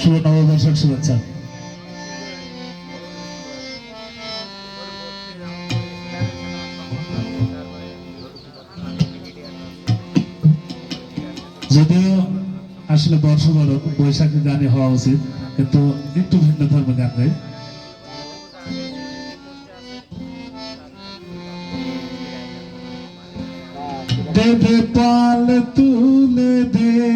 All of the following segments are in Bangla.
শুভ নববর্ষের শুভেচ্ছা। যদিও আসলে বর্ষ বড় বৈশাখী গানে হওয়া উচিত, কিন্তু একটু ভিন্ন ধর্মের গান গাই দে দে পাল তুলে দে।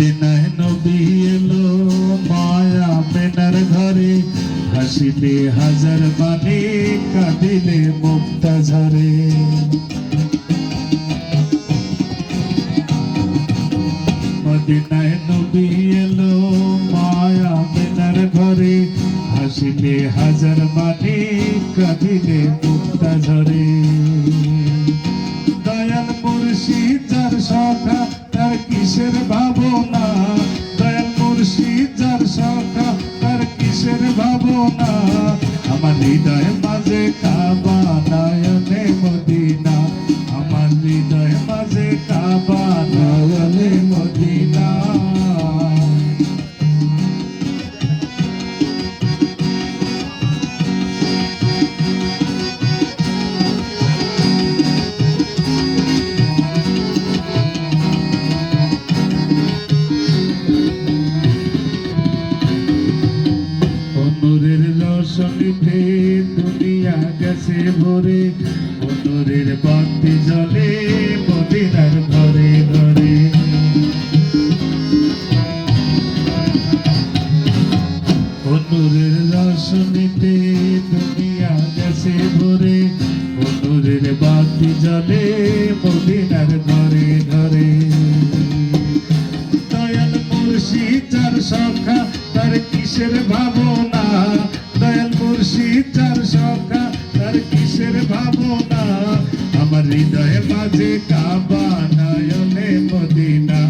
মদিনায় নবী এলো, মায়া বেনার ঘরে হাসিলে হাজার মানে কাঁদিলে মুক্তা ঝরে। মদিনায় নবী এলো, মায়া বেনার ঘরে হাসিলে হাজার মানে কাঁদিলে মুক্তা ঝরে। দয়াল মুর্শিদ যার সখা তার কিসের ভাবনা? দয়াল মুর্শিদ যার সখা তার কিসের ভাবনা? আমার হৃদয় মাঝে কাবা নয়নে রসনিতে দুনিয়া গেছে ভরে অনুরের বাতি জলে মদিনার ঘরে ঘরে। অনুরের রসনিতে দুনিয়া গেছে ভরে অনুরের বাতি জলে মদিনার ঘরে ঘরে। দয়াল মুর্শিদ যার সখা, তার কিসের ভাবনা? কিসের ভাবনা, আমার হৃদয়ে মাঝে কাবা নয়নে মদিনা।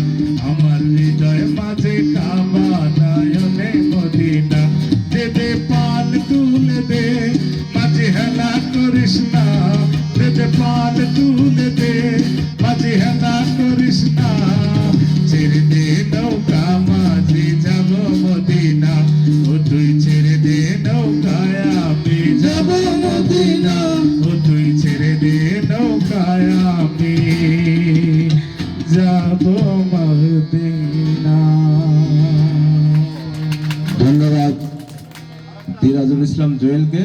আমার হৃদয়ে মাঝে কাবা নয়নে মদিনা। দে দে পাল তুলে দে, মাঝে হেলা করিস না। দে দে পাল তুলে দে নৌকায় আমি যাব মদিনা ধন্যবাদ দিরাজুল ইসলাম জুয়েলকে